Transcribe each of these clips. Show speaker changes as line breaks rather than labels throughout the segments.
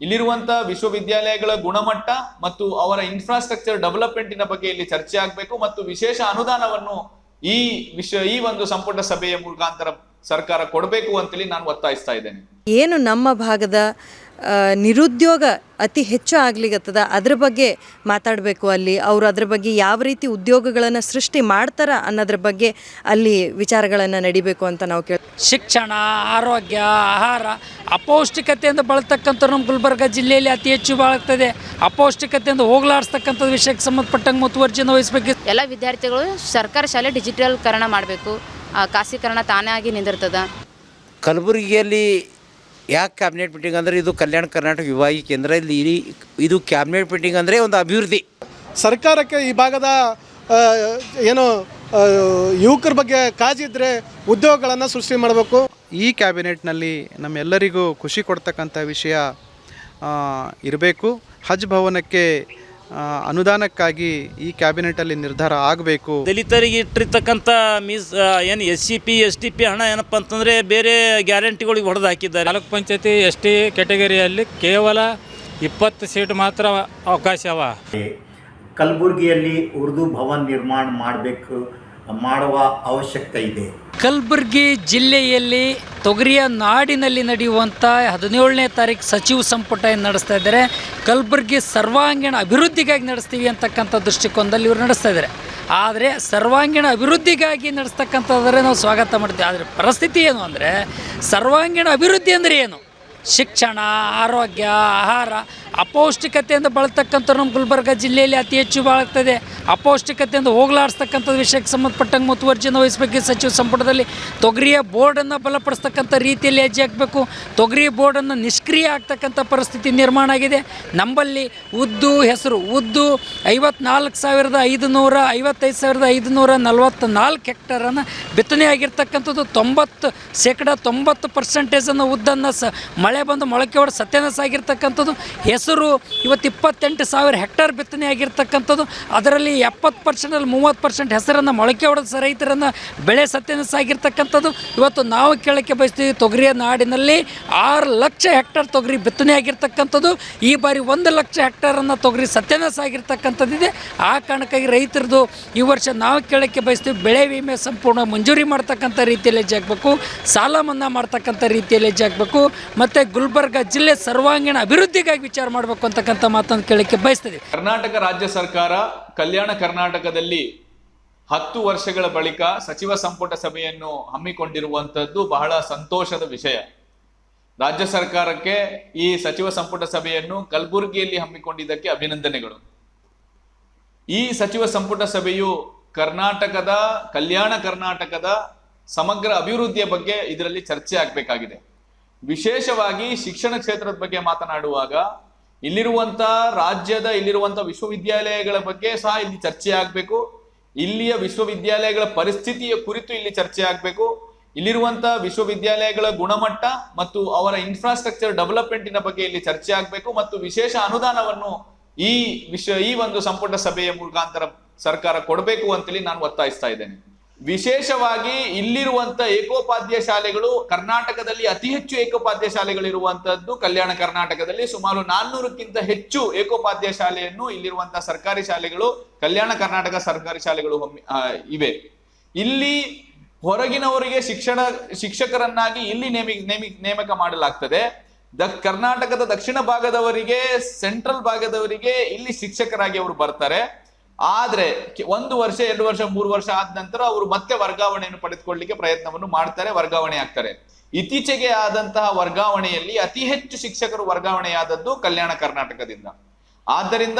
ಇಲ್ಲಿರುವಂತ ವಿಶ್ವವಿದ್ಯಾಲಯಗಳ ಗುಣಮಟ್ಟ ಮತ್ತು ಅವರ ಇನ್ಫ್ರಾಸ್ಟ್ರಕ್ಚರ್ ಡೆವಲಪ್ಮೆಂಟಿನ ಬಗ್ಗೆ ಇಲ್ಲಿ ಚರ್ಚೆ ಆಗಬೇಕು ಮತ್ತು ವಿಶೇಷ ಅನುದಾನವನ್ನು ಈ ವಿಶ್ವ, ಈ ಒಂದು ಸಂಪುಟ ಸಭೆಯ ಮುಖಾಂತರ ಸರ್ಕಾರ ಕೊಡಬೇಕು ಅಂತೇಳಿ ನಾನು ಒತ್ತಾಯಿಸ್ತಾ ಇದ್ದೇನೆ.
ಏನು ನಮ್ಮ ಭಾಗದ ನಿರುದ್ಯೋಗ ಅತಿ ಹೆಚ್ಚು ಆಗ್ಲಿಗತ್ತದ ಅದ್ರ ಬಗ್ಗೆ ಮಾತಾಡಬೇಕು ಅಲ್ಲಿ. ಅವರು ಅದ್ರ ಬಗ್ಗೆ ಯಾವ ರೀತಿ ಉದ್ಯೋಗಗಳನ್ನು ಸೃಷ್ಟಿ ಮಾಡ್ತಾರ ಅನ್ನೋದ್ರ ಬಗ್ಗೆ ಅಲ್ಲಿ ವಿಚಾರಗಳನ್ನು ನಡಿಬೇಕು ಅಂತ ನಾವು ಕೇಳಿ
ಶಿಕ್ಷಣ ಆರೋಗ್ಯ ಆಹಾರ ಅಪೌಷ್ಟಿಕತೆಯಿಂದ ಬಳತಕ್ಕಂಥ ನಮ್ಮ ಗುಲ್ಬರ್ಗ ಜಿಲ್ಲೆಯಲ್ಲಿ ಅತಿ ಹೆಚ್ಚು ಬಾಳುತ್ತದೆ ಅಪೌಷ್ಟಿಕತೆಯಿಂದ ಹೋಗ್ಲಾಡಿಸ್ತಕ್ಕಂಥ ವಿಷಯಕ್ಕೆ ಸಂಬಂಧಪಟ್ಟಂಗೆ ಮುತುವರ್ಜಿಯನ್ನು ವಹಿಸಬೇಕು.
ಎಲ್ಲ ವಿದ್ಯಾರ್ಥಿಗಳು ಸರ್ಕಾರಿ ಶಾಲೆ ಡಿಜಿಟಲ್ಕರಣ ಮಾಡಬೇಕು. ಖಾಸೀಕರಣ ತಾನೇ ಆಗಿ ನಿಂದಿರ್ತದೆ.
ಕಲಬುರಗಿಯಲ್ಲಿ ಯಾಕೆ ಕ್ಯಾಬಿನೆಟ್ ಮೀಟಿಂಗ್ ಅಂದರೆ ಇದು ಕಲ್ಯಾಣ ಕರ್ನಾಟಕ ವಿಭಾಗೀಯ ಕೇಂದ್ರ? ಇಲ್ಲಿ ಇಡೀ ಇದು ಕ್ಯಾಬಿನೆಟ್ ಮೀಟಿಂಗ್ ಅಂದರೆ ಒಂದು ಅಭಿವೃದ್ಧಿ.
ಸರ್ಕಾರಕ್ಕೆ ಈ ಭಾಗದ ಏನು ಯುವಕರ ಬಗ್ಗೆ ಕಾಜಿದ್ರೆ ಉದ್ಯೋಗಗಳನ್ನು ಸೃಷ್ಟಿ ಮಾಡಬೇಕು.
ಈ ಕ್ಯಾಬಿನೆಟ್ನಲ್ಲಿ ನಮ್ಮೆಲ್ಲರಿಗೂ ಖುಷಿ ಕೊಡ್ತಕ್ಕಂಥ ವಿಷಯ ಇರಬೇಕು. ಹಜ್ ಭವನಕ್ಕೆ ಅನುದಾನಕ್ಕಾಗಿ ಈ ಕ್ಯಾಬಿನೆಟಲ್ಲಿ ನಿರ್ಧಾರ ಆಗಬೇಕು.
ದಲಿತರಿಗೆ ಇಟ್ಟಿರ್ತಕ್ಕಂಥ ಮೀಸ್ ಏನು S C P S T P ಹಣ ಏನಪ್ಪ ಅಂತಂದರೆ ಬೇರೆ ಗ್ಯಾರಂಟಿಗಳಿಗೆ ಹೊಡೆದು ಹಾಕಿದ್ದಾರೆ
ತಾಲೂಕು ಪಂಚಾಯತಿ ಎಸ್ ಟಿ ಕೆಟಗರಿಯಲ್ಲಿ ಕೇವಲ ಇಪ್ಪತ್ತು ಸೀಟ್ ಮಾತ್ರ ಅವಕಾಶ ಅವ
ಕಲಬುರಗಿಯಲ್ಲಿ ಉರ್ದು ಭವನ್ ನಿರ್ಮಾಣ ಮಾಡಬೇಕು. ಮಾಡುವ ಅವಶ್ಯಕತೆ ಇದೆ.
ಕಲಬುರಗಿ ಜಿಲ್ಲೆಯಲ್ಲಿ ತೊಗರಿಯ ನಾಡಿನಲ್ಲಿ ನಡೆಯುವಂಥ ಹದಿನೇಳನೇ ತಾರೀಕು ಸಚಿವ ಸಂಪುಟ ಏನು ನಡೆಸ್ತಾ ಇದ್ದಾರೆ? ಕಲಬುರಗಿ ಸರ್ವಾಂಗೀಣ ಅಭಿವೃದ್ಧಿಗಾಗಿ ನಡೆಸ್ತೀವಿ ಅಂತಕ್ಕಂಥ ದೃಷ್ಟಿಕೋನದಲ್ಲಿ ಇವರು ನಡೆಸ್ತಾ ಇದ್ದಾರೆ. ಆದರೆ ಸರ್ವಾಂಗೀಣ ಅಭಿವೃದ್ಧಿಗಾಗಿ ನಡೆಸ್ತಕ್ಕಂಥದ್ರೆ ನಾವು ಸ್ವಾಗತ ಮಾಡ್ತೀವಿ. ಆದರೆ ಪರಿಸ್ಥಿತಿ ಏನು ಅಂದರೆ ಸರ್ವಾಂಗೀಣ ಅಭಿವೃದ್ಧಿ ಅಂದರೆ ಏನು? ಶಿಕ್ಷಣ, ಆರೋಗ್ಯ, ಆಹಾರ ಅಪೌಷ್ಟಿಕತೆಯಿಂದ ಬಳತಕ್ಕಂಥ ನಮ್ಮ ಗುಲ್ಬರ್ಗ ಜಿಲ್ಲೆಯಲ್ಲಿ ಅತಿ ಹೆಚ್ಚು ಬಾಳ್ತದೆ ಅಪೌಷ್ಟಿಕತೆಯಿಂದ ಹೋಗ್ಲಾಡಿಸ್ತಕ್ಕಂಥದ್ದು ವಿಷಯಕ್ಕೆ ಸಂಬಂಧಪಟ್ಟಂಗೆ ಮುತುವರ್ಜಿಯನ್ನು ವಹಿಸಬೇಕು. ಸಚಿವ ಸಂಪುಟದಲ್ಲಿ ತೊಗರಿಯ ಬೋರ್ಡನ್ನು ಬಲಪಡಿಸ್ತಕ್ಕಂಥ ರೀತಿಯಲ್ಲಿ ಹೆಜ್ಜೆ ಹಾಕಬೇಕು. ತೊಗರಿ ಬೋರ್ಡನ್ನು ನಿಷ್ಕ್ರಿಯ ಆಗ್ತಕ್ಕಂಥ ಪರಿಸ್ಥಿತಿ ನಿರ್ಮಾಣ ಆಗಿದೆ. ನಮ್ಮಲ್ಲಿ ಉದ್ದು ಹೆಸರು, ಉದ್ದು ಐವತ್ನಾಲ್ಕು ಸಾವಿರದ ಐದುನೂರ ಐವತ್ತೈದು ಸಾವಿರದ ಐದುನೂರ ನಲವತ್ತ ನಾಲ್ಕು ಹೆಕ್ಟರನ್ನು ಬಿತ್ತನೆ ಆಗಿರ್ತಕ್ಕಂಥದ್ದು. ತೊಂಬತ್ತು ಶೇಕಡ ತೊಂಬತ್ತು ಪರ್ಸೆಂಟೇಜನ್ನು ಉದ್ದನ್ನು ಸ ಮಳೆ ಬಂದು ಮೊಳಕೆ ಹೊಡೆದು ಸತ್ಯನಾಶ ಆಗಿರ್ತಕ್ಕಂಥದ್ದು. ಇವತ್ತು ಇಪ್ಪತ್ತೆಂಟು ಸಾವಿರ ಹೆಕ್ಟರ್ ಬಿತ್ತನೆ ಆಗಿರ್ತಕ್ಕಂಥದ್ದು. ಅದರಲ್ಲಿ ಎಪ್ಪತ್ತು ಪರ್ಸೆಂಟಲ್ಲಿ ಮೂವತ್ತು ಪರ್ಸೆಂಟ್ ಹೆಸರನ್ನು ಮೊಳಕೆ ಹೊಡೆದ ರೈತರನ್ನು ಬೆಳೆ ಸತ್ಯನಸಾಗಿರ್ತಕ್ಕಂಥದ್ದು ಇವತ್ತು ನಾವು ಕೇಳಕ್ಕೆ ಬಯಸ್ತೀವಿ ತೊಗರಿಯ ನಾಡಿನಲ್ಲಿ ಆರು ಲಕ್ಷ ಹೆಕ್ಟರ್ ತೊಗರಿ ಬಿತ್ತನೆ ಆಗಿರ್ತಕ್ಕಂಥದ್ದು. ಈ ಬಾರಿ ಒಂದು ಲಕ್ಷ ಹೆಕ್ಟರನ್ನು ತೊಗರಿ ಸತ್ಯನಾಶ ಆಗಿರ್ತಕ್ಕಂಥದ್ದಿದೆ. ಆ ಕಾರಣಕ್ಕಾಗಿ ರೈತರದು ಈ ವರ್ಷ ನಾವು ಕೇಳಕ್ಕೆ ಬಯಸ್ತೀವಿ ಬೆಳೆ ವಿಮೆ ಸಂಪೂರ್ಣ ಮಂಜೂರಿ ಮಾಡ್ತಕ್ಕಂಥ ರೀತಿಯಲ್ಲಿ ಹೆಜ್ಜೆ ಸಾಲ ಮನ್ನಾ ಮಾಡ್ತಕ್ಕಂಥ ರೀತಿಯಲ್ಲಿ ಹಾಕಬೇಕು ಮತ್ತು ಗುಲ್ಬರ್ಗ ಜಿಲ್ಲೆ ಸರ್ವಾಂಗೀಣ ಅಭಿವೃದ್ಧಿಗಾಗಿ ವಿಚಾರ ಮಾಡಬೇಕು ಅಂತಕ್ಕಂಥ ಮಾತನ್ನು ಕೇಳಕ್ಕೆ ಬಯಸ್ತಿದ್ದೀವಿ
ಕರ್ನಾಟಕ ರಾಜ್ಯ ಸರ್ಕಾರ ಕಲ್ಯಾಣ ಕರ್ನಾಟಕದಲ್ಲಿ ಹತ್ತು ವರ್ಷಗಳ ಬಳಿಕ ಸಚಿವ ಸಂಪುಟ ಸಭೆಯನ್ನು ಹಮ್ಮಿಕೊಂಡಿರುವಂತದ್ದು ಬಹಳ ಸಂತೋಷದ ವಿಷಯ. ರಾಜ್ಯ ಸರ್ಕಾರಕ್ಕೆ ಈ ಸಚಿವ ಸಂಪುಟ ಸಭೆಯನ್ನು ಕಲಬುರಗಿಯಲ್ಲಿ ಹಮ್ಮಿಕೊಂಡಿದ್ದಕ್ಕೆ ಅಭಿನಂದನೆಗಳು. ಈ ಸಚಿವ ಸಂಪುಟ ಸಭೆಯು ಕರ್ನಾಟಕದ, ಕಲ್ಯಾಣ ಕರ್ನಾಟಕದ ಸಮಗ್ರ ಅಭಿವೃದ್ಧಿಯ ಬಗ್ಗೆ ಇದರಲ್ಲಿ ಚರ್ಚೆ ಆಗಬೇಕಾಗಿದೆ. ವಿಶೇಷವಾಗಿ ಶಿಕ್ಷಣ ಕ್ಷೇತ್ರದ ಬಗ್ಗೆ ಮಾತನಾಡುವಾಗ ಇಲ್ಲಿರುವಂತ ರಾಜ್ಯದ ಇಲ್ಲಿರುವಂತ ವಿಶ್ವವಿದ್ಯಾಲಯಗಳ ಬಗ್ಗೆ ಸಹ ಇಲ್ಲಿ ಚರ್ಚೆ ಆಗಬೇಕು. ಇಲ್ಲಿಯ ವಿಶ್ವವಿದ್ಯಾಲಯಗಳ ಪರಿಸ್ಥಿತಿಯ ಕುರಿತು ಇಲ್ಲಿ ಚರ್ಚೆ ಆಗಬೇಕು. ಇಲ್ಲಿರುವಂತಹ ವಿಶ್ವವಿದ್ಯಾಲಯಗಳ ಗುಣಮಟ್ಟ ಮತ್ತು ಅವರ ಇನ್ಫ್ರಾಸ್ಟ್ರಕ್ಚರ್ ಡೆವಲಪ್ಮೆಂಟಿನ ಬಗ್ಗೆ ಇಲ್ಲಿ ಚರ್ಚೆ ಆಗಬೇಕು ಮತ್ತು ವಿಶೇಷ ಅನುದಾನವನ್ನು ಈ ವಿಶ್ವ ಈ ಒಂದು ಸಂಪುಟ ಸಭೆಯ ಮುಖಾಂತರ ಸರ್ಕಾರ ಕೊಡಬೇಕು ಅಂತೇಳಿ ನಾನು ಒತ್ತಾಯಿಸ್ತಾ ಇದ್ದೇನೆ. ವಿಶೇಷವಾಗಿ ಇಲ್ಲಿರುವಂತ ಏಕೋಪಾಧ್ಯ ಶಾಲೆಗಳು ಕರ್ನಾಟಕದಲ್ಲಿ ಅತಿ ಹೆಚ್ಚು ಏಕೋಪಾಧ್ಯ ಶಾಲೆಗಳಿರುವಂತದ್ದು ಕಲ್ಯಾಣ ಕರ್ನಾಟಕದಲ್ಲಿ ಸುಮಾರು ನಾನ್ನೂರಕ್ಕಿಂತ ಹೆಚ್ಚು ಏಕೋಪಾಧ್ಯ ಶಾಲೆಯನ್ನು ಇಲ್ಲಿರುವಂತಹ ಸರ್ಕಾರಿ ಶಾಲೆಗಳು, ಕಲ್ಯಾಣ ಕರ್ನಾಟಕ ಸರ್ಕಾರಿ ಶಾಲೆಗಳು ಇವೆ. ಇಲ್ಲಿ ಹೊರಗಿನವರಿಗೆ ಶಿಕ್ಷಣ, ಶಿಕ್ಷಕರನ್ನಾಗಿ ಇಲ್ಲಿ ನೇಮಿ ನೇಮಿ, ನೇಮಕ ಮಾಡಲಾಗ್ತದೆ. ದ ಕರ್ನಾಟಕದ ದಕ್ಷಿಣ ಭಾಗದವರಿಗೆ, ಸೆಂಟ್ರಲ್ ಭಾಗದವರಿಗೆ ಇಲ್ಲಿ ಶಿಕ್ಷಕರಾಗಿ ಅವರು ಬರ್ತಾರೆ. ಆದ್ರೆ ಒಂದು ವರ್ಷ, ಎರಡು ವರ್ಷ, ಮೂರು ವರ್ಷ ಆದ ನಂತರ ಅವರು ಮತ್ತೆ ವರ್ಗಾವಣೆಯನ್ನು ಪಡೆದುಕೊಳ್ಳಲಿಕ್ಕೆ ಪ್ರಯತ್ನವನ್ನು ಮಾಡ್ತಾರೆ, ವರ್ಗಾವಣೆ ಆಗ್ತಾರೆ. ಇತ್ತೀಚೆಗೆ ಆದಂತಹ ವರ್ಗಾವಣೆಯಲ್ಲಿ ಅತಿ ಹೆಚ್ಚು ಶಿಕ್ಷಕರು ವರ್ಗಾವಣೆಯಾದದ್ದು ಕಲ್ಯಾಣ ಕರ್ನಾಟಕದಿಂದ. ಆದ್ದರಿಂದ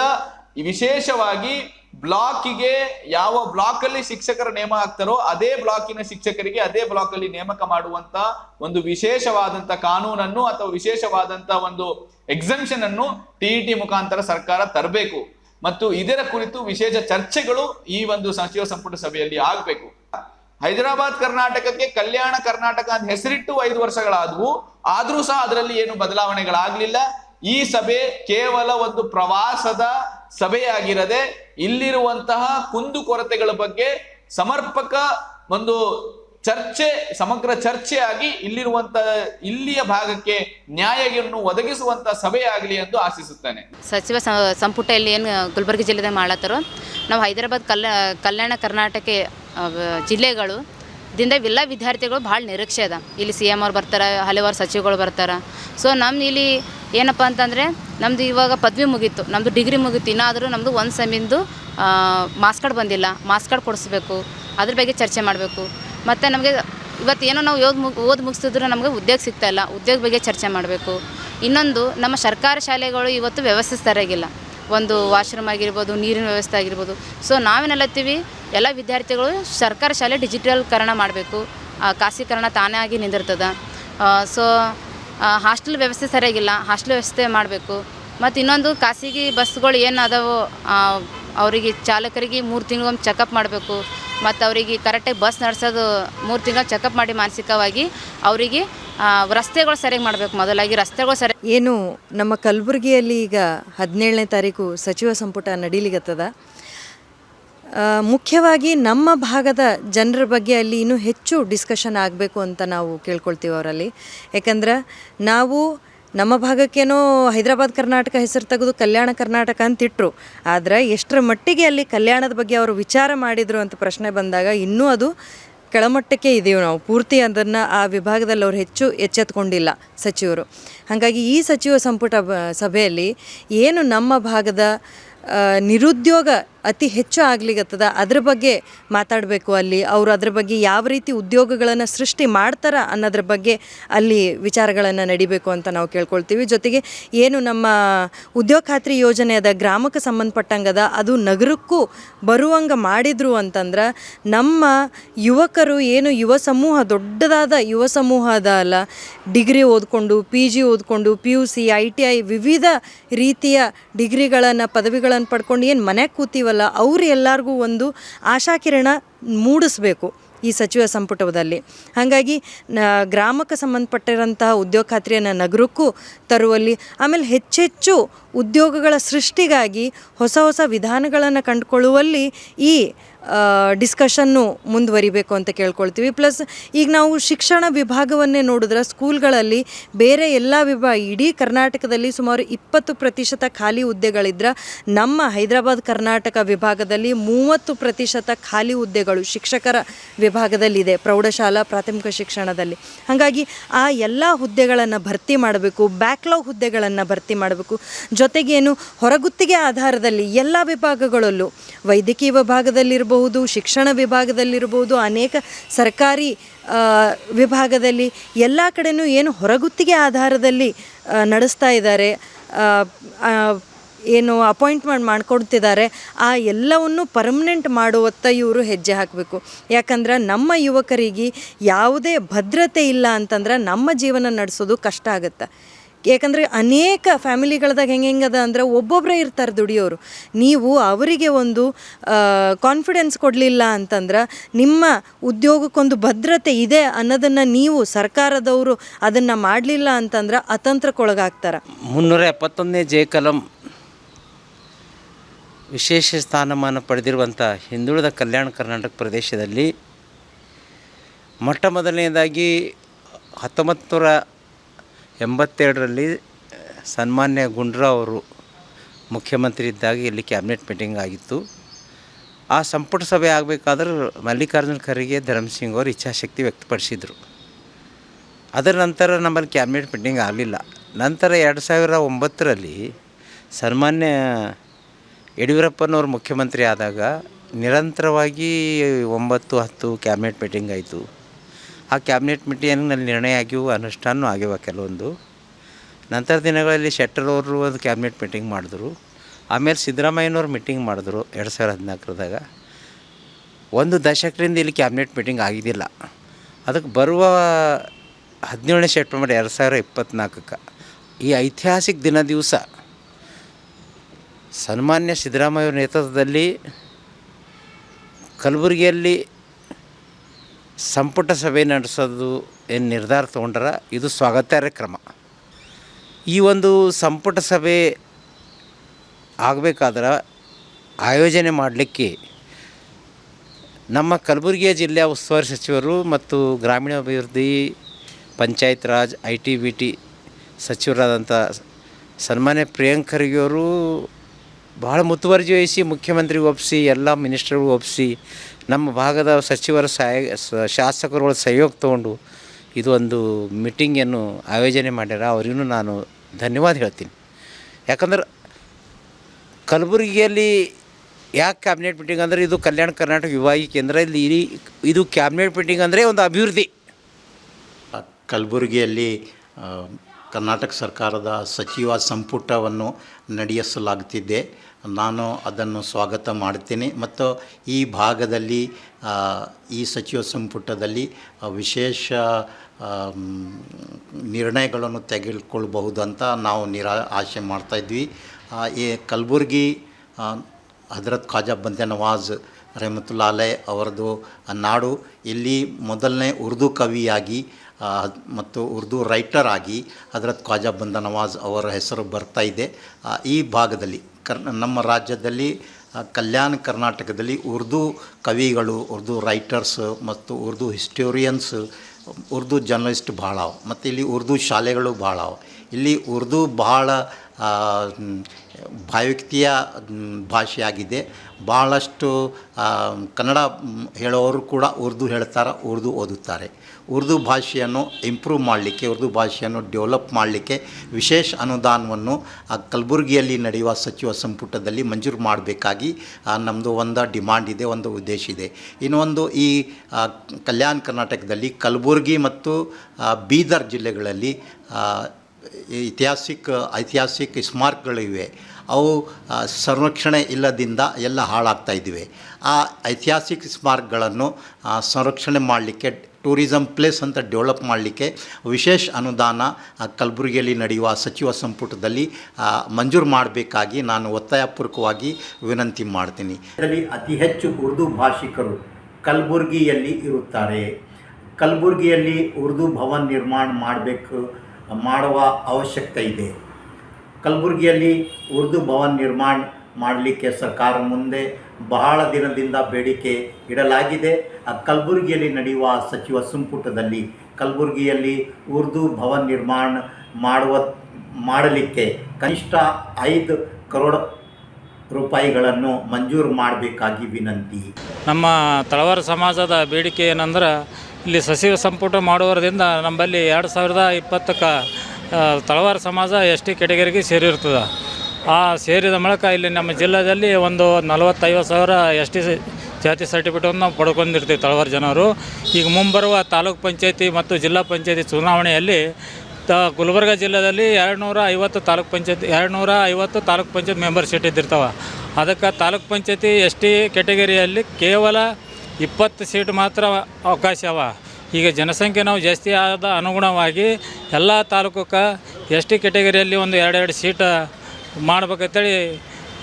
ವಿಶೇಷವಾಗಿ ಬ್ಲಾಕಿಗೆ ಯಾವ ಬ್ಲಾಕ್ ಅಲ್ಲಿ ಶಿಕ್ಷಕರ ನೇಮ ಆಗ್ತಾರೋ ಅದೇ ಬ್ಲಾಕಿನ ಶಿಕ್ಷಕರಿಗೆ ಅದೇ ಬ್ಲಾಕ್ ಅಲ್ಲಿ ನೇಮಕ ಮಾಡುವಂತ ಒಂದು ವಿಶೇಷವಾದಂತ ಕಾನೂನನ್ನು ಅಥವಾ ವಿಶೇಷವಾದಂತ ಒಂದು ಎಕ್ಸಂಪ್ಷನ್ ಅನ್ನು ಟಿಇಟಿ ಮುಖಾಂತರ ಸರ್ಕಾರ ತರಬೇಕು. ಮತ್ತು ಇದರ ಕುರಿತು ವಿಶೇಷ ಚರ್ಚೆಗಳು ಈ ಒಂದು ಸಚಿವ ಸಂಪುಟ ಸಭೆಯಲ್ಲಿ ಆಗಬೇಕು. ಹೈದರಾಬಾದ್ ಕರ್ನಾಟಕಕ್ಕೆ ಕಲ್ಯಾಣ ಕರ್ನಾಟಕ ಅಂತ ಹೆಸರಿಟ್ಟು ಐದು ವರ್ಷಗಳಾದವು. ಆದ್ರೂ ಸಹ ಅದರಲ್ಲಿ ಏನು ಬದಲಾವಣೆಗಳಾಗ್ಲಿಲ್ಲ. ಈ ಸಭೆ ಕೇವಲ ಒಂದು ಪ್ರವಾಸದ ಸಭೆಯಾಗಿರದೆ ಇಲ್ಲಿರುವಂತಹ ಕುಂದು ಕೊರತೆಗಳ ಬಗ್ಗೆ ಸಮರ್ಪಕ ಒಂದು ಚರ್ಚೆ, ಸಮಗ್ರ ಚರ್ಚೆಯಾಗಿ ಇಲ್ಲಿರುವಂತ, ಇಲ್ಲಿಯ ಭಾಗಕ್ಕೆ ನ್ಯಾಯವನ್ನು ಒದಗಿಸುವಂತ ಸಭೆ ಆಗಲಿ ಎಂದು ಆಶಿಸುತ್ತೇನೆ.
ಸಚಿವ ಸಂಪುಟ ಇಲ್ಲಿ ಏನು ಗುಲ್ಬರ್ಗಿ ಜಿಲ್ಲೆದ ಮಾಡತ್ತಾರೋ ನಾವು ಹೈದರಾಬಾದ್ ಕಲ್ಯಾ, ಕಲ್ಯಾಣ ಕರ್ನಾಟಕ ಜಿಲ್ಲೆಗಳು, ದಿಂದ ಎಲ್ಲ ವಿದ್ಯಾರ್ಥಿಗಳು ಭಾಳ ನಿರೀಕ್ಷೆ ಅದ. ಇಲ್ಲಿ ಸಿ ಎಂ ಅವ್ರು ಬರ್ತಾರೆ, ಹಲವಾರು ಸಚಿವಗಳು ಬರ್ತಾರೆ. ಸೊ ನಮ್ಮ ಇಲ್ಲಿ ಏನಪ್ಪ ಅಂತಂದರೆ ನಮ್ಮದು ಇವಾಗ ಪದವಿ ಮುಗೀತು. ನಮ್ಮದು ಡಿಗ್ರಿ ಮುಗೀತು. ಇನ್ನಾದರೂ ನಮ್ಮದು ಒಂದು ಸೆಮಿಂದು ಮಾರ್ಕ್ಸ್ ಕಾರ್ಡ್ ಬಂದಿಲ್ಲ. ಮಾಸ್ ಕಾರ್ಡ್ ಕೊಡಿಸ್ಬೇಕು. ಅದ್ರ ಬಗ್ಗೆ ಚರ್ಚೆ ಮಾಡಬೇಕು. ಮತ್ತು ನಮಗೆ ಇವತ್ತು ಏನೋ ನಾವು ಯೋಗ ಮುಗ್, ಓದಿ ಮುಗಿಸಿದ್ರು ನಮಗೆ ಉದ್ಯೋಗ ಸಿಗ್ತಾ ಇಲ್ಲ, ಉದ್ಯೋಗ ಬಗ್ಗೆ ಚರ್ಚೆ ಮಾಡಬೇಕು. ಇನ್ನೊಂದು, ನಮ್ಮ ಸರ್ಕಾರಿ ಶಾಲೆಗಳು ಇವತ್ತು ವ್ಯವಸ್ಥೆ ಸರಿಯಾಗಿಲ್ಲ ಒಂದು ವಾಶ್ರೂಮ್ ಆಗಿರ್ಬೋದು, ನೀರಿನ ವ್ಯವಸ್ಥೆ ಆಗಿರ್ಬೋದು. ಸೊ ನಾವೇನೆಲ್ಲತ್ತೀವಿ ಎಲ್ಲ ವಿದ್ಯಾರ್ಥಿಗಳು ಸರ್ಕಾರಿ ಶಾಲೆ ಡಿಜಿಟಲ್ಕರಣ ಮಾಡಬೇಕು. ಖಾಸೀಕರಣ ತಾನೇ ಆಗಿ ನಿಂದಿರ್ತದೆ. ಸೊ ಹಾಸ್ಟೆಲ್ ವ್ಯವಸ್ಥೆ ಸರಿಯಾಗಿಲ್ಲ, ಹಾಸ್ಟೆಲ್ ವ್ಯವಸ್ಥೆ ಮಾಡಬೇಕು. ಮತ್ತು ಇನ್ನೊಂದು, ಖಾಸಗಿ ಬಸ್ಗಳು ಏನು ಅದಾವೋ ಅವರಿಗೆ ಚಾಲಕರಿಗೆ ಮೂರು ತಿಂಗಳಿಗೊಮ್ಮೆ ಚೆಕಪ್ ಮಾಡಬೇಕು. ಮತ್ತು ಅವರಿಗೆ ಕರೆಕ್ಟಾಗಿ ಬಸ್ ನಡೆಸೋದು ಮೂರು ತಿಂಗಳು ಚೆಕಪ್ ಮಾಡಿ ಮಾನಸಿಕವಾಗಿ ಅವರಿಗೆ ರಸ್ತೆಗಳು ಸರಿಯಾಗಿ ಮಾಡಬೇಕು ಮೊದಲಾಗಿ, ರಸ್ತೆಗಳು ಸರಿ
ಏನು ನಮ್ಮ ಕಲಬುರಗಿಯಲ್ಲಿ ಈಗ ಹದಿನೇಳನೇ ತಾರೀಕು ಸಚಿವ ಸಂಪುಟ ನಡೀಲಿಗತ್ತದ ಮುಖ್ಯವಾಗಿ ನಮ್ಮ ಭಾಗದ ಜನರ ಬಗ್ಗೆ ಅಲ್ಲಿ ಇನ್ನೂ ಹೆಚ್ಚು ಡಿಸ್ಕಷನ್ ಆಗಬೇಕು ಅಂತ ನಾವು ಕೇಳ್ಕೊಳ್ತೀವಿ ಅವರಲ್ಲಿ. ಯಾಕಂದ್ರೆ ನಾವು ನಮ್ಮ ಭಾಗಕ್ಕೇನೋ ಹೈದರಾಬಾದ್ ಕರ್ನಾಟಕ ಹೆಸರು ತೆಗೆದು ಕಲ್ಯಾಣ ಕರ್ನಾಟಕ ಅಂತ ಇಟ್ಟರು ಆದರೆ ಎಷ್ಟರ ಮಟ್ಟಿಗೆ ಅಲ್ಲಿ ಕಲ್ಯಾಣದ ಬಗ್ಗೆ ಅವರು ವಿಚಾರ ಮಾಡಿದರು ಅಂತ ಪ್ರಶ್ನೆ ಬಂದಾಗ ಇನ್ನೂ ಅದು ಕೆಳಮಟ್ಟಕ್ಕೆ ಇದ್ದೀವಿ ನಾವು. ಪೂರ್ತಿ ಅದನ್ನು ಆ ವಿಭಾಗದಲ್ಲಿ ಅವ್ರು ಹೆಚ್ಚು ಎಚ್ಚೆತ್ಕೊಂಡಿಲ್ಲ ಸಚಿವರು. ಹಾಗಾಗಿ ಈ ಸಚಿವ ಸಂಪುಟ ಸಭೆಯಲ್ಲಿ ಏನು ನಮ್ಮ ಭಾಗದ ನಿರುದ್ಯೋಗ ಅತಿ ಹೆಚ್ಚು ಆಗ್ಲಿಗತ್ತದ ಅದ್ರ ಬಗ್ಗೆ ಮಾತಾಡಬೇಕು ಅಲ್ಲಿ. ಅವರು ಅದ್ರ ಬಗ್ಗೆ ಯಾವ ರೀತಿ ಉದ್ಯೋಗಗಳನ್ನು ಸೃಷ್ಟಿ ಮಾಡ್ತಾರ ಅನ್ನೋದ್ರ ಬಗ್ಗೆ ಅಲ್ಲಿ ವಿಚಾರಗಳನ್ನು ನಡಿಬೇಕು ಅಂತ ನಾವು ಕೇಳ್ಕೊಳ್ತೀವಿ. ಜೊತೆಗೆ ಏನು ನಮ್ಮ ಉದ್ಯೋಗ ಖಾತ್ರಿ ಯೋಜನೆ ಅದ, ಗ್ರಾಮಕ್ಕೆ ಸಂಬಂಧಪಟ್ಟಂಗದ, ಅದು ನಗರಕ್ಕೂ ಬರುವಂಗೆ ಮಾಡಿದ್ರು ಅಂತಂದ್ರೆ ನಮ್ಮ ಯುವಕರು ಏನು ಯುವ ಸಮೂಹ, ದೊಡ್ಡದಾದ ಯುವ ಸಮೂಹ ಅದ ಅಲ್ಲ, ಡಿಗ್ರಿ ಓದ್ಕೊಂಡು ಪಿ ಜಿ ಓದ್ಕೊಂಡು P U C I T I ವಿವಿಧ ರೀತಿಯ ಡಿಗ್ರಿಗಳನ್ನು, ಪದವಿಗಳನ್ನು ಪಡ್ಕೊಂಡು ಏನು ಮನೆಗೆ ಕೂತೀವಲ್ಲ ಅವ್ರು ಎಲ್ಲರಿಗೂ ಒಂದು ಆಶಾಕಿರಣ ಮೂಡಿಸ್ಬೇಕು ಈ ಸಚಿವ ಸಂಪುಟದಲ್ಲಿ. ಹಾಗಾಗಿ ಗ್ರಾಮಕ್ಕೆ ಸಂಬಂಧಪಟ್ಟಿರೋಂತಹ ಉದ್ಯೋಗ ಖಾತ್ರಿಯನ್ನು ನಗರಕ್ಕೂ ತರುವಲ್ಲಿ, ಆಮೇಲೆ ಹೆಚ್ಚೆಚ್ಚು ಉದ್ಯೋಗಗಳ ಸೃಷ್ಟಿಗಾಗಿ ಹೊಸ ಹೊಸ ವಿಧಾನಗಳನ್ನು ಕಂಡುಕೊಳ್ಳುವಲ್ಲಿ ಈ ಡಿಸ್ಕಷನ್ನು ಮುಂದುವರಿಬೇಕು ಅಂತ ಕೇಳ್ಕೊಳ್ತೀವಿ. ಪ್ಲಸ್ ಈಗ ನಾವು ಶಿಕ್ಷಣ ವಿಭಾಗವನ್ನೇ ನೋಡಿದ್ರೆ ಸ್ಕೂಲ್ಗಳಲ್ಲಿ ಬೇರೆ ಎಲ್ಲ ವಿಭಾಗ ಇಡೀ ಕರ್ನಾಟಕದಲ್ಲಿ ಸುಮಾರು ಇಪ್ಪತ್ತು ಪ್ರತಿಶತ ಖಾಲಿ ಹುದ್ದೆಗಳಿದ್ರೆ ನಮ್ಮ ಹೈದರಾಬಾದ್ ಕರ್ನಾಟಕ ವಿಭಾಗದಲ್ಲಿ ಮೂವತ್ತು ಪ್ರತಿಶತ ಖಾಲಿ ಹುದ್ದೆಗಳು ಶಿಕ್ಷಕರ ವಿಭಾಗದಲ್ಲಿದೆ, ಪ್ರೌಢಶಾಲಾ, ಪ್ರಾಥಮಿಕ ಶಿಕ್ಷಣದಲ್ಲಿ. ಹಾಗಾಗಿ ಆ ಎಲ್ಲ ಹುದ್ದೆಗಳನ್ನು ಭರ್ತಿ ಮಾಡಬೇಕು ಬ್ಯಾಕ್ಲಾಗ್ ಹುದ್ದೆಗಳನ್ನು ಭರ್ತಿ ಮಾಡಬೇಕು. ಜೊತೆಗೇನು ಹೊರಗುತ್ತಿಗೆ ಆಧಾರದಲ್ಲಿ ಎಲ್ಲ ವಿಭಾಗಗಳಲ್ಲೂ ವೈದ್ಯಕೀಯ ವಿಭಾಗದಲ್ಲಿರಬಹುದು ಶಿಕ್ಷಣ ವಿಭಾಗದಲ್ಲಿರ್ಬೋದು ಅನೇಕ ಸರ್ಕಾರಿ ವಿಭಾಗದಲ್ಲಿ ಎಲ್ಲ ಕಡೆನೂ ಏನು ಹೊರಗುತ್ತಿಗೆ ಆಧಾರದಲ್ಲಿ ನಡೆಸ್ತಾ ಇದ್ದಾರೆ. ಏನು ಅಪಾಯಿಂಟ್ಮೆಂಟ್ ಮಾಡಿಕೊಡ್ತಿದ್ದಾರೆ. ಆ ಎಲ್ಲವನ್ನು ಪರ್ಮನೆಂಟ್ ಮಾಡುವತ್ತ ಇವರು ಹೆಜ್ಜೆ ಹಾಕಬೇಕು. ಯಾಕಂದ್ರೆ ನಮ್ಮ ಯುವಕರಿಗೆ ಯಾವುದೇ ಭದ್ರತೆ ಇಲ್ಲ ಅಂತಂದ್ರೆ ನಮ್ಮ ಜೀವನ ನಡೆಸೋದು ಕಷ್ಟ ಆಗುತ್ತೆ. ಯಾಕಂದರೆ ಅನೇಕ ಫ್ಯಾಮಿಲಿಗಳ್ದಾಗ ಹೆಂಗೆ ಹೆಂಗದ ಅಂದ್ರೆ ಒಬ್ಬೊಬ್ಬರೇ ಇರ್ತಾರೆ ದುಡಿಯೋರು. ನೀವು ಅವರಿಗೆ ಒಂದು ಕಾನ್ಫಿಡೆನ್ಸ್ ಕೊಡಲಿಲ್ಲ ಅಂತಂದ್ರೆ ನಿಮ್ಮ ಉದ್ಯೋಗಕ್ಕೊಂದು ಭದ್ರತೆ ಇದೆ ಅನ್ನೋದನ್ನು ನೀವು ಸರ್ಕಾರದವರು ಅದನ್ನು ಮಾಡಲಿಲ್ಲ ಅಂತಂದ್ರೆ ಅತಂತ್ರಕ್ಕೊಳಗಾಗ್ತಾರೆ.
ಮುನ್ನೂರ ಎಪ್ಪತ್ತೊಂದನೇ ಜೆ ಕಲಂ ವಿಶೇಷ ಸ್ಥಾನಮಾನ ಪಡೆದಿರುವಂಥ ಹಿಂದುಳಿದ ಕಲ್ಯಾಣ ಕರ್ನಾಟಕ ಪ್ರದೇಶದಲ್ಲಿ ಮೊಟ್ಟ ಮೊದಲನೇದಾಗಿ ಹತ್ತೊಂಬತ್ತು ನೂರ ಎಂಬತ್ತೆರಡರಲ್ಲಿ, ಸನ್ಮಾನ್ಯ ಗುಂಡ್ರಾವ್ ಅವರು ಮುಖ್ಯಮಂತ್ರಿ ಇದ್ದಾಗ ಇಲ್ಲಿ ಕ್ಯಾಬಿನೆಟ್ ಮೀಟಿಂಗ್ ಆಗಿತ್ತು. ಆ ಸಂಪುಟ ಸಭೆ ಆಗಬೇಕಾದ್ರೆ ಮಲ್ಲಿಕಾರ್ಜುನ ಖರ್ಗೆ ಧರ್ಮಸಿಂಗ್ ಅವರು ಇಚ್ಛಾಶಕ್ತಿ ವ್ಯಕ್ತಪಡಿಸಿದರು. ಅದರ ನಂತರ ನಮ್ಮಲ್ಲಿ ಕ್ಯಾಬಿನೆಟ್ ಮೀಟಿಂಗ್ ಆಗಲಿಲ್ಲ. ನಂತರ ಎರಡು ಸಾವಿರ ಒಂಬತ್ತರಲ್ಲಿ ಸನ್ಮಾನ್ಯ ಯಡಿಯೂರಪ್ಪನವರು ಮುಖ್ಯಮಂತ್ರಿ ಆದಾಗ ನಿರಂತರವಾಗಿ ಒಂಬತ್ತು, ಹತ್ತು ಕ್ಯಾಬಿನೆಟ್ ಮೀಟಿಂಗ್ ಆಯಿತು. ಆ ಕ್ಯಾಬಿನೆಟ್ ಮೀಟಿಂಗ್ನಲ್ಲಿ ನಿರ್ಣಯ ಆಗಿವು ಅನುಷ್ಠಾನ ಆಗ್ಯವ ಕೆಲವೊಂದು. ನಂತರ ದಿನಗಳಲ್ಲಿ ಶೆಟ್ಟರ್ ಅವರು ಒಂದು ಕ್ಯಾಬಿನೆಟ್ ಮೀಟಿಂಗ್ ಮಾಡಿದ್ರು. ಆಮೇಲೆ ಸಿದ್ದರಾಮಯ್ಯನವ್ರು ಮೀಟಿಂಗ್ ಮಾಡಿದ್ರು ಎರಡು ಸಾವಿರದ ಹದಿನಾಲ್ಕರದಾಗ ಒಂದು ದಶಕದಿಂದ ಇಲ್ಲಿ ಕ್ಯಾಬಿನೆಟ್ ಮೀಟಿಂಗ್ ಆಗಿದ್ದಿಲ್ಲ. ಅದಕ್ಕೆ ಬರುವ ಹದಿನೇಳನೇ ಸೆಪ್ಟೆಂಬರ್ ಎರಡು ಸಾವಿರ ಇಪ್ಪತ್ತ್ನಾಲ್ಕಕ್ಕೆ ಈ ಐತಿಹಾಸಿಕ ದಿನ ದಿವಸ ಸನ್ಮಾನ್ಯ ಸಿದ್ದರಾಮಯ್ಯವ್ರ ನೇತೃತ್ವದಲ್ಲಿ ಕಲಬುರಗಿಯಲ್ಲಿ ಸಂಪುಟ ಸಭೆ ನಡೆಸೋದು ಏನು ನಿರ್ಧಾರ ತೊಗೊಂಡ್ರ ಇದು ಸ್ವಾಗತಾರ್ಹ ಕ್ರಮ. ಈ ಒಂದು ಸಂಪುಟ ಸಭೆ ಆಗಬೇಕಾದ್ರೆ ಆಯೋಜನೆ ಮಾಡಲಿಕ್ಕೆ ನಮ್ಮ ಕಲಬುರಗಿಯ ಜಿಲ್ಲೆಯ ಉಸ್ತುವಾರಿ ಸಚಿವರು ಮತ್ತು ಗ್ರಾಮೀಣಾಭಿವೃದ್ಧಿ panchayat raj, I T, B T ಸಚಿವರಾದಂಥ ಸನ್ಮಾನ್ಯ ಪ್ರಿಯಾಂಕ್ ಭಾಳ ಮುತುವರ್ಜಿ ವಹಿಸಿ ಮುಖ್ಯಮಂತ್ರಿಗೆ ಒಪ್ಪಿಸಿ, ಎಲ್ಲ ಮಿನಿಸ್ಟರ್ಗೂ ಒಪ್ಪಿಸಿ ನಮ್ಮ ಭಾಗದ ಸಚಿವರ ಸಹಾಯ ಶಾಸಕರುಗಳ ಸಹಯೋಗ ತಗೊಂಡು ಇದು ಒಂದು ಮೀಟಿಂಗನ್ನು ಆಯೋಜನೆ ಮಾಡ್ಯಾರ. ಅವರಿಗೂ ನಾನು ಧನ್ಯವಾದ ಹೇಳ್ತೀನಿ. ಯಾಕಂದ್ರೆ ಕಲಬುರಗಿಯಲ್ಲಿ ಯಾಕೆ ಕ್ಯಾಬಿನೆಟ್ ಮೀಟಿಂಗ್ ಅಂದರೆ ಇದು ಕಲ್ಯಾಣ ಕರ್ನಾಟಕ ವಿಭಾಗೀಯ ಕೇಂದ್ರ. ಇಲ್ಲಿ ಇದು ಕ್ಯಾಬಿನೆಟ್ ಮೀಟಿಂಗ್ ಅಂದರೆ ಒಂದು ಅಭಿವೃದ್ಧಿ.
ಕಲಬುರಗಿಯಲ್ಲಿ ಕರ್ನಾಟಕ ಸರ್ಕಾರದ ಸಚಿವ ಸಂಪುಟವನ್ನು ನಡೆಯಿಸಲಾಗುತ್ತಿದೆ ನಾನು ಅದನ್ನು ಸ್ವಾಗತ ಮಾಡುತ್ತೇನೆ ಮತ್ತು ಈ ಭಾಗದಲ್ಲಿ ಈ ಸಚಿವ ಸಂಪುಟದಲ್ಲಿ ವಿಶೇಷ ನಿರ್ಣಯಗಳನ್ನು ತೆಗೆದುಕೊಳ್ಬಹುದು ಅಂತ ನಾವು ನಿರಾ, ಆಶೆ ಮಾಡ್ತಾಯಿದ್ವಿ ಈ ಕಲಬುರ್ಗಿ ಹಜರತ್ ಖ್ವಾಜಾ ಬಂದೆ ನವಾಜ್ ರಹಮತುಲ್ಲಾ ಅಲೈ ಅವರದು ನಾಡು ಇಲ್ಲಿ ಮೊದಲನೇ ಉರ್ದು ಕವಿಯಾಗಿ ಮತ್ತು ಉರ್ದು ರೈಟರ್ ಆಗಿ ಹಜರತ್ ಖ್ವಾಜಾ ಬಂದ ನವಾಜ್ ಅವರ ಹೆಸರು ಬರ್ತಾ ಇದೆ. ಈ ಭಾಗದಲ್ಲಿ ಕರ್ ನಮ್ಮ ರಾಜ್ಯದಲ್ಲಿ ಕಲ್ಯಾಣ ಕರ್ನಾಟಕದಲ್ಲಿ ಉರ್ದು ಕವಿಗಳು ಉರ್ದು ರೈಟರ್ಸ್ ಮತ್ತು ಉರ್ದು ಹಿಸ್ಟೋರಿಯನ್ಸ್ ಉರ್ದು ಜರ್ನಲಿಸ್ಟ್ ಭಾಳ ಅವ. ಮತ್ತು ಇಲ್ಲಿ ಉರ್ದು ಶಾಲೆಗಳು ಭಾಳ ಅವ. ಇಲ್ಲಿ ಉರ್ದು ಆ, ಮ್, ಭಾಷೆಯಾಗಿದೆ ಭಾಳಷ್ಟು ಕನ್ನಡ ಹೇಳೋರು ಕೂಡ ಉರ್ದು ಹೇಳ್ತಾರೆ ಉರ್ದು ಓದುತ್ತಾರೆ. ಉರ್ದು ಭಾಷೆಯನ್ನು ಇಂಪ್ರೂವ್ ಮಾಡಲಿಕ್ಕೆ, ಉರ್ದು ಭಾಷೆಯನ್ನು ಡೆವಲಪ್ ಮಾಡಲಿಕ್ಕೆ ವಿಶೇಷ ಅನುದಾನವನ್ನು ಆ ಕಲಬುರಗಿಯಲ್ಲಿ ನಡೆಯುವ ಸಚಿವ ಸಂಪುಟದಲ್ಲಿ ಮಂಜೂರು ಮಾಡಬೇಕಾಗಿ ನಮ್ಮದು ಒಂದು ಡಿಮಾಂಡ್ ಇದೆ, ಒಂದು ಉದ್ದೇಶ ಇದೆ. ಇನ್ನೊಂದು ಈ ಕಲ್ಯಾಣ ಕರ್ನಾಟಕದಲ್ಲಿ ಕಲಬುರಗಿ ಮತ್ತು ಬೀದರ್ ಜಿಲ್ಲೆಗಳಲ್ಲಿ ಐತಿಹಾಸಿಕ ಐತಿಹಾಸಿಕ ಸ್ಮಾರಕಗಳಿವೆ ಅವು ಸಂರಕ್ಷಣೆ ಇಲ್ಲದಿಂದ ಎಲ್ಲ ಹಾಳಾಗ್ತಾ ಇದ್ದೀವಿ. ಆ ಐತಿಹಾಸಿಕ ಸ್ಮಾರಕಗಳನ್ನು ಸಂರಕ್ಷಣೆ ಮಾಡಲಿಕ್ಕೆ ಟೂರಿಸಮ್ ಪ್ಲೇಸ್ ಅಂತ ಡೆವಲಪ್ ಮಾಡಲಿಕ್ಕೆ ವಿಶೇಷ ಅನುದಾನ ಕಲಬುರಗಿಯಲ್ಲಿ ನಡೆಯುವ ಸಚಿವ ಸಂಪುಟದಲ್ಲಿ ಮಂಜೂರು ಮಾಡಬೇಕಾಗಿ ನಾನು ಒತ್ತಾಯಪೂರ್ವಕವಾಗಿ ವಿನಂತಿ ಮಾಡ್ತೀನಿ. ಇದರಲ್ಲಿ ಅತಿ ಹೆಚ್ಚು ಉರ್ದು ಭಾಷಿಕರು ಕಲಬುರಗಿಯಲ್ಲಿ ಇರುತ್ತಾರೆ. ಕಲಬುರಗಿಯಲ್ಲಿ ಉರ್ದು ಭವನ್ ನಿರ್ಮಾಣ ಮಾಡಬೇಕು, ಮಾಡುವ ಅವಶ್ಯಕತೆ ಇದೆ. ಕಲಬುರಗಿಯಲ್ಲಿ ಉರ್ದು ಭವನ್ ನಿರ್ಮಾಣ ಮಾಡಲಿಕ್ಕೆ ಸರ್ಕಾರ ಮುಂದೆ ಬಹಳ ದಿನದಿಂದ ಬೇಡಿಕೆ ಇಡಲಾಗಿದೆ. ಆ ಕಲಬುರಗಿಯಲ್ಲಿ ನಡೆಯುವ ಸಚಿವ ಸಂಪುಟದಲ್ಲಿ ಕಲಬುರಗಿಯಲ್ಲಿ ಉರ್ದು ಭವನ್ ನಿರ್ಮಾಣ ಮಾಡುವ, ಮಾಡಲಿಕ್ಕೆ ಕನಿಷ್ಠ ಐದು ಕರೋಡ ರೂಪಾಯಿಗಳನ್ನು ಮಂಜೂರು ಮಾಡಬೇಕಾಗಿ ವಿನಂತಿ.
ನಮ್ಮ ತಳವಾರ ಸಮಾಜದ ಬೇಡಿಕೆ ಏನಂದ್ರೆ, ಇಲ್ಲಿ ಸಚಿವ ಸಂಪುಟ ಮಾಡುವುದರಿಂದ ನಮ್ಮಲ್ಲಿ ಎರಡು ಸಾವಿರದ ಇಪ್ಪತ್ತಕ್ಕೆ ತಳವಾರ ಸಮಾಜ ಎಸ್ ಟಿ ಕೆಟಗರಿಗೆ ಸೇರಿರ್ತದೆ. ಆ ಸೇರಿದ ಮೂಲಕ ಇಲ್ಲಿ ನಮ್ಮ ಜಿಲ್ಲೆಯಲ್ಲಿ ಒಂದು ನಲವತ್ತೈವತ್ತು ಸಾವಿರ ಎಸ್ ಟಿ ಜಾತಿ ಸರ್ಟಿಫಿಕೇಟನ್ನು ನಾವು ಪಡ್ಕೊಂಡಿರ್ತೀವಿ ತಳವಾರ ಜನರು. ಈಗ ಮುಂಬರುವ ತಾಲೂಕ್ ಪಂಚಾಯತಿ ಮತ್ತು ಜಿಲ್ಲಾ ಪಂಚಾಯತಿ ಚುನಾವಣೆಯಲ್ಲಿ ತ, ಗುಲ್ಬರ್ಗ ಜಿಲ್ಲೆಯಲ್ಲಿ ಎರಡು ನೂರ ಐವತ್ತು ತಾಲೂಕು ಪಂಚಾಯತಿ ಎರಡು ನೂರ ಐವತ್ತು ತಾಲೂಕು ಪಂಚಾಯತ್ ಮೆಂಬರ್ ಇದ್ದಿರ್ತಾವೆ. ಅದಕ್ಕೆ ತಾಲೂಕ್ ಪಂಚಾಯತಿ ಎಸ್ ಟಿ ಕೆಟಗರಿಯಲ್ಲಿ ಕೇವಲ ಇಪ್ಪತ್ತು ಸೀಟ್ ಮಾತ್ರ ಅವಕಾಶ ಅವ. ಈಗ ಜನಸಂಖ್ಯೆ ನಾವು ಜಾಸ್ತಿ ಆದ ಅನುಗುಣವಾಗಿ ಎಲ್ಲ ತಾಲೂಕಕ್ಕೆ ಎಸ್ ಟಿ ಕೆಟಗರಿಯಲ್ಲಿ ಒಂದು ಎರಡೆರಡು ಸೀಟ ಮಾಡ್ಬೇಕಂತೇಳಿ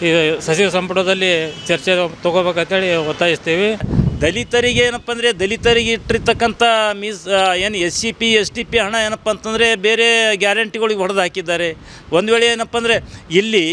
ಈ ಸಚಿವ ಸಂಪುಟದಲ್ಲಿ ಚರ್ಚೆ ತೊಗೋಬೇಕಂತೇಳಿ ಒತ್ತಾಯಿಸ್ತೀವಿ.
ದಲಿತರಿಗೆ ಏನಪ್ಪ ಅಂದರೆ ದಲಿತರಿಗೆ ಇಟ್ಟಿರ್ತಕ್ಕಂಥ ಮೀಸ್ ಏನು S C P S T P ಹಣ ಏನಪ್ಪ ಅಂತಂದರೆ ಬೇರೆ ಗ್ಯಾರಂಟಿಗಳಿಗೆ ಹೊಡೆದು ಹಾಕಿದ್ದಾರೆ. ಒಂದು ವೇಳೆ ಏನಪ್ಪ ಅಂದರೆ ಇಲ್ಲಿ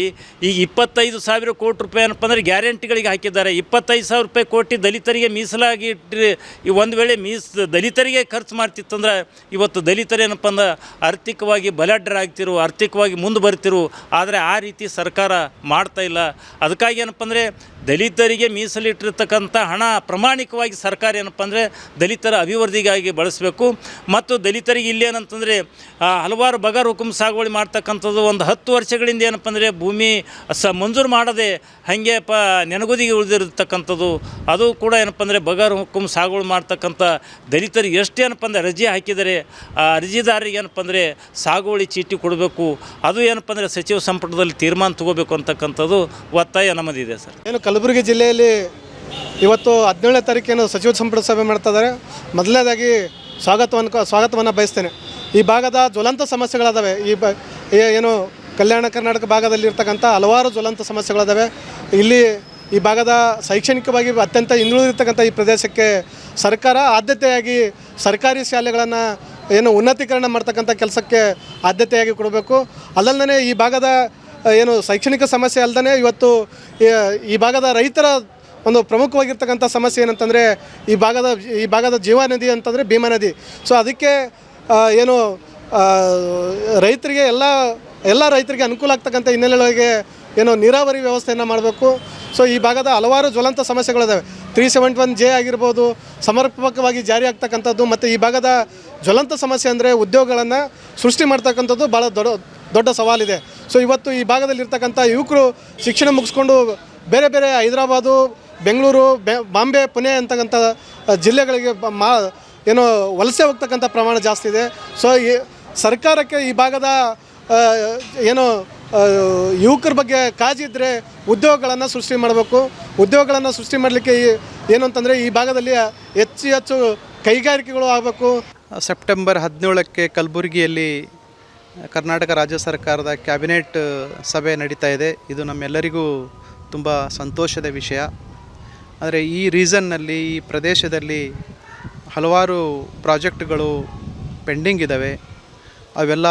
ಈಗ ಇಪ್ಪತ್ತೈದು ಸಾವಿರ ಕೋಟಿ ರೂಪಾಯಿ ಏನಪ್ಪ ಅಂದರೆ ಗ್ಯಾರಂಟಿಗಳಿಗೆ ಹಾಕಿದ್ದಾರೆ. ಇಪ್ಪತ್ತೈದು ಸಾವಿರ ರೂಪಾಯಿ ಕೋಟಿ ದಲಿತರಿಗೆ ಮೀಸಲಾಗಿ ಇಟ್ಟಿರಿ ಈ ಒಂದು ವೇಳೆ ಮೀಸ್ ದಲಿತರಿಗೆ ಖರ್ಚು ಮಾಡ್ತಿತ್ತಂದ್ರೆ ಇವತ್ತು ದಲಿತರು ಏನಪ್ಪ ಅಂದ್ರೆ ಆರ್ಥಿಕವಾಗಿ ಬಲಾಢ್ಯರಾಗ್ತಿರು ಆರ್ಥಿಕವಾಗಿ ಮುಂದೆ ಬರ್ತಿರು. ಆದರೆ ಆ ರೀತಿ ಸರ್ಕಾರ ಮಾಡ್ತಾ ಇಲ್ಲ. ಅದಕ್ಕಾಗಿ ಏನಪ್ಪ ಅಂದರೆ ದಲಿತರಿಗೆ ಮೀಸಲಿಟ್ಟಿರ್ತಕ್ಕಂಥ ಹಣ ಪ್ರಾಮಾಣಿಕವಾಗಿ ಸರ್ಕಾರ ಏನಪ್ಪ ಅಂದರೆ ದಲಿತರ ಅಭಿವೃದ್ಧಿಗಾಗಿ ಬಳಸಬೇಕು. ಮತ್ತು ದಲಿತರಿಗೆ ಇಲ್ಲೇನಂತಂದರೆ ಹಲವಾರು ಬಗರ್ ಹುಕುಂ ಸಾಗುವಳಿ ಮಾಡ್ತಕ್ಕಂಥದ್ದು ಒಂದು ಹತ್ತು ವರ್ಷಗಳಿಂದ ಏನಪ್ಪ ಅಂದರೆ ಭೂಮಿ ಸ ಮಂಜೂರು ಮಾಡದೆ ಹಾಗೆ ಪ ನೆನಗುದಿಗೆ ಉಳಿದಿರತಕ್ಕಂಥದ್ದು. ಅದು ಕೂಡ ಏನಪ್ಪ ಅಂದರೆ ಬಗರ್ ಹುಕುಂ ಸಾಗುವಳಿ ಮಾಡ್ತಕ್ಕಂಥ ದಲಿತರಿಗೆ ಎಷ್ಟು ಏನಪ್ಪ ಅಂದರೆ ಅರ್ಜಿ ಹಾಕಿದರೆ, ಆ ಅರ್ಜಿದಾರರಿಗೆ ಏನಪ್ಪ ಅಂದರೆ ಸಾಗುವಳಿ ಚೀಟಿ ಕೊಡಬೇಕು. ಅದು ಏನಪ್ಪ ಅಂದರೆ ಸಚಿವ ಸಂಪುಟದಲ್ಲಿ ತೀರ್ಮಾನ ತಗೋಬೇಕು ಅಂತಕ್ಕಂಥದ್ದು ಒತ್ತಾಯ ನಮ್ಮದಿದೆ ಸರ್.
ಏನು ಕಲಬುರಗಿ ಜಿಲ್ಲೆಯಲ್ಲಿ ಇವತ್ತು ಹದಿನೇಳನೇ ತಾರೀಕಿನ ಸಚಿವ ಸಂಪುಟ ಸಭೆ ಮಾಡ್ತಾ ಇದ್ದಾರೆ. ಮೊದಲನೇದಾಗಿ ಸ್ವಾಗತವನ್ನು ಸ್ವಾಗತವನ್ನು ಬಯಸ್ತೇನೆ. ಈ ಭಾಗದ ಜ್ವಲಂತ ಸಮಸ್ಯೆಗಳಾದವೆ. ಈ ಬ ಏನು ಕಲ್ಯಾಣ ಕರ್ನಾಟಕ ಭಾಗದಲ್ಲಿರ್ತಕ್ಕಂಥ ಹಲವಾರು ಜ್ವಲಂತ ಸಮಸ್ಯೆಗಳಿದಾವೆ. ಇಲ್ಲಿ ಈ ಭಾಗದ ಶೈಕ್ಷಣಿಕವಾಗಿ ಅತ್ಯಂತ ಹಿಂದುಳಿದಿರ್ತಕ್ಕಂಥ ಈ ಪ್ರದೇಶಕ್ಕೆ ಸರ್ಕಾರ ಆದ್ಯತೆಯಾಗಿ ಸರ್ಕಾರಿ ಶಾಲೆಗಳನ್ನು ಏನು ಉನ್ನತೀಕರಣ ಮಾಡ್ತಕ್ಕಂಥ ಕೆಲಸಕ್ಕೆ ಆದ್ಯತೆಯಾಗಿ ಕೊಡಬೇಕು. ಅದಲ್ಲದೇ ಈ ಭಾಗದ ಏನು ಶೈಕ್ಷಣಿಕ ಸಮಸ್ಯೆ ಅಲ್ಲದೆ ಇವತ್ತು ಈ- ಭಾಗದ ರೈತರ ಒಂದು ಪ್ರಮುಖವಾಗಿರ್ತಕ್ಕಂಥ ಸಮಸ್ಯೆ ಏನಂತಂದರೆ ಈ ಭಾಗದ ಈ ಭಾಗದ ಜೀವ ನದಿ ಅಂತಂದರೆ ಭೀಮಾ ನದಿ. ಸೊ ಅದಕ್ಕೆ ಏನು ರೈತರಿಗೆ ಎಲ್ಲ ಎಲ್ಲ ರೈತರಿಗೆ ಅನುಕೂಲ ಆಗ್ತಕ್ಕಂಥ ಹಿನ್ನೆಲೆಯೊಳಗೆ ಏನು ನೀರಾವರಿ ವ್ಯವಸ್ಥೆಯನ್ನು ಮಾಡಬೇಕು. ಸೊ ಈ ಭಾಗದ ಹಲವಾರು ಜ್ವಲಂತ ಸಮಸ್ಯೆಗಳಿದ್ದಾವೆ ತ್ರೀ ಸೆವೆಂಟಿ ಒನ್ ಜೆ ಆಗಿರ್ಬೋದು, ಸಮರ್ಪಕವಾಗಿ ಜಾರಿ ಆಗ್ತಕ್ಕಂಥದ್ದು, ಮತ್ತು ಈ ಭಾಗದ ಜ್ವಲಂತ ಸಮಸ್ಯೆ ಅಂದರೆ ಉದ್ಯೋಗಗಳನ್ನು ಸೃಷ್ಟಿ ಮಾಡ್ತಕ್ಕಂಥದ್ದು ಭಾಳ ದೊಡ್ಡ ದೊಡ್ಡ ಸವಾಲಿದೆ. ಸೊ ಇವತ್ತು ಈ ಭಾಗದಲ್ಲಿರ್ತಕ್ಕಂಥ ಯುವಕರು ಶಿಕ್ಷಣ ಮುಗಿಸ್ಕೊಂಡು ಬೇರೆ ಬೇರೆ ಹೈದರಾಬಾದು, ಬೆಂಗಳೂರು, ಬೆ, ಬಾಂಬೆ, ಪುಣೆ ಅಂತಕ್ಕಂಥ ಜಿಲ್ಲೆಗಳಿಗೆ ಮಾ, ಏನು ವಲಸೆ ಹೋಗ್ತಕ್ಕಂಥ ಪ್ರಮಾಣ ಜಾಸ್ತಿ ಇದೆ. ಸೊ ಈ ಸರ್ಕಾರಕ್ಕೆ ಈ ಭಾಗದ ಏನು ಯುವಕರ ಬಗ್ಗೆ ಕಾಳಜಿ ಇದ್ದರೆ ಉದ್ಯೋಗಗಳನ್ನು ಸೃಷ್ಟಿ ಮಾಡಬೇಕು. ಉದ್ಯೋಗಗಳನ್ನು ಸೃಷ್ಟಿ ಮಾಡಲಿಕ್ಕೆ ಏನು ಅಂತಂದರೆ ಈ ಭಾಗದಲ್ಲಿ ಹೆಚ್ಚು ಹೆಚ್ಚು ಕೈಗಾರಿಕೆಗಳು ಆಗಬೇಕು.
ಸೆಪ್ಟೆಂಬರ್ ಹದಿನೇಳಕ್ಕೆ ಕಲಬುರಗಿಯಲ್ಲಿ ಕರ್ನಾಟಕ ರಾಜ್ಯ ಸರ್ಕಾರದ ಕ್ಯಾಬಿನೆಟ್ ಸಭೆ ನಡೀತಾ ಇದೆ. ಇದು ನಮ್ಮೆಲ್ಲರಿಗೂ ತುಂಬ ಸಂತೋಷದ ವಿಷಯ. ಆದರೆ ಈ ರೀಸನ್ನಲ್ಲಿ ಈ ಪ್ರದೇಶದಲ್ಲಿ ಹಲವಾರು ಪ್ರಾಜೆಕ್ಟ್ಗಳು ಪೆಂಡಿಂಗ್ ಇದ್ದಾವೆ ಅವೆಲ್ಲ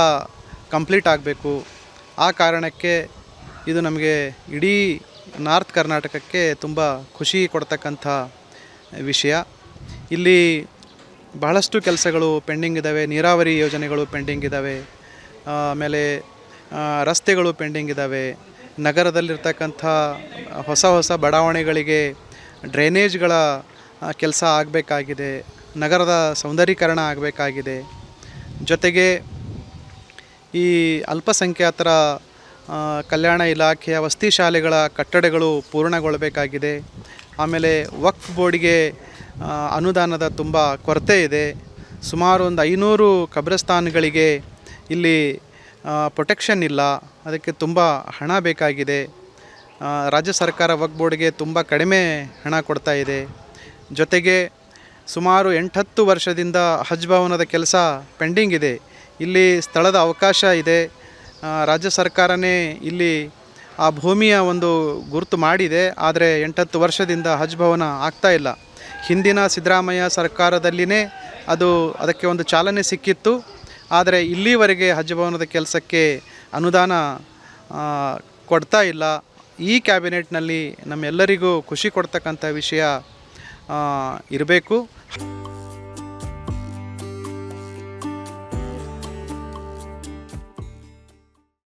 ಕಂಪ್ಲೀಟ್ ಆಗಬೇಕು. ಆ ಕಾರಣಕ್ಕೆ ಇದು ನಮಗೆ ಇಡೀ ನಾರ್ತ್ ಕರ್ನಾಟಕಕ್ಕೆ ತುಂಬ ಖುಷಿ ಕೊಡ್ತಕ್ಕಂಥ ವಿಷಯ. ಇಲ್ಲಿ ಬಹಳಷ್ಟು ಕೆಲಸಗಳು ಪೆಂಡಿಂಗ್ ಇದ್ದಾವೆ ನೀರಾವರಿ ಯೋಜನೆಗಳು ಪೆಂಡಿಂಗ್ ಇದ್ದಾವೆ ಆಮೇಲೆ ರಸ್ತೆಗಳು ಪೆಂಡಿಂಗ್ ಇದ್ದಾವೆ ನಗರದಲ್ಲಿರ್ತಕ್ಕಂಥ ಹೊಸ ಹೊಸ ಬಡಾವಣೆಗಳಿಗೆ ಡ್ರೈನೇಜ್ಗಳ ಕೆಲಸ ಆಗಬೇಕಾಗಿದೆ. ನಗರದ ಸೌಂದರೀಕರಣ ಆಗಬೇಕಾಗಿದೆ. ಜೊತೆಗೆ, ಈ ಅಲ್ಪಸಂಖ್ಯಾತರ ಕಲ್ಯಾಣ ಇಲಾಖೆಯ ವಸತಿ ಶಾಲೆಗಳ ಕಟ್ಟಡಗಳು ಪೂರ್ಣಗೊಳ್ಳಬೇಕಾಗಿದೆ. ಆಮೇಲೆ, ವಕ್ಫ್ ಬೋರ್ಡಿಗೆ ಅನುದಾನದ ತುಂಬ ಕೊರತೆ ಇದೆ. ಸುಮಾರು ಒಂದು ಐನೂರು ಕಬ್ರಸ್ತಾನ್ಗಳಿಗೆ ಇಲ್ಲಿ ಪ್ರೊಟೆಕ್ಷನ್ ಇಲ್ಲ. ಅದಕ್ಕೆ ತುಂಬ ಹಣ ಬೇಕಾಗಿದೆ. ರಾಜ್ಯ ಸರ್ಕಾರ ವಕ್ ಬೋರ್ಡ್ಗೆ ತುಂಬ ಕಡಿಮೆ ಹಣ ಕೊಡ್ತಾ ಇದೆ. ಜೊತೆಗೆ ಸುಮಾರು ಎಂಟತ್ತು ವರ್ಷದಿಂದ ಹಜ್ ಭವನದ ಕೆಲಸ ಪೆಂಡಿಂಗ್ ಇದೆ. ಇಲ್ಲಿ ಸ್ಥಳದ ಅವಕಾಶ ಇದೆ. ರಾಜ್ಯ ಸರ್ಕಾರನೇ ಇಲ್ಲಿ ಆ ಭೂಮಿಯ ಒಂದು ಗುರುತು ಮಾಡಿದೆ. ಆದರೆ ಎಂಟತ್ತು ವರ್ಷದಿಂದ ಹಜ್ ಭವನ ಆಗ್ತಾ ಇಲ್ಲ. ಹಿಂದಿನ ಸಿದ್ದರಾಮಯ್ಯ ಸರ್ಕಾರದಲ್ಲಿನೇ ಅದು ಅದಕ್ಕೆ ಒಂದು ಚಾಲನೆ ಸಿಕ್ಕಿತ್ತು. ಆದರೆ ಇಲ್ಲಿವರೆಗೆ ಹಜ್ ಭವನದ ಕೆಲಸಕ್ಕೆ ಅನುದಾನ ಕೊಡ್ತಾ ಇಲ್ಲ. ಈ ಕ್ಯಾಬಿನೆಟ್ನಲ್ಲಿ ನಮ್ಮೆಲ್ಲರಿಗೂ ಖುಷಿ ಕೊಡ್ತಕ್ಕಂಥ ವಿಷಯ ಇರಬೇಕು.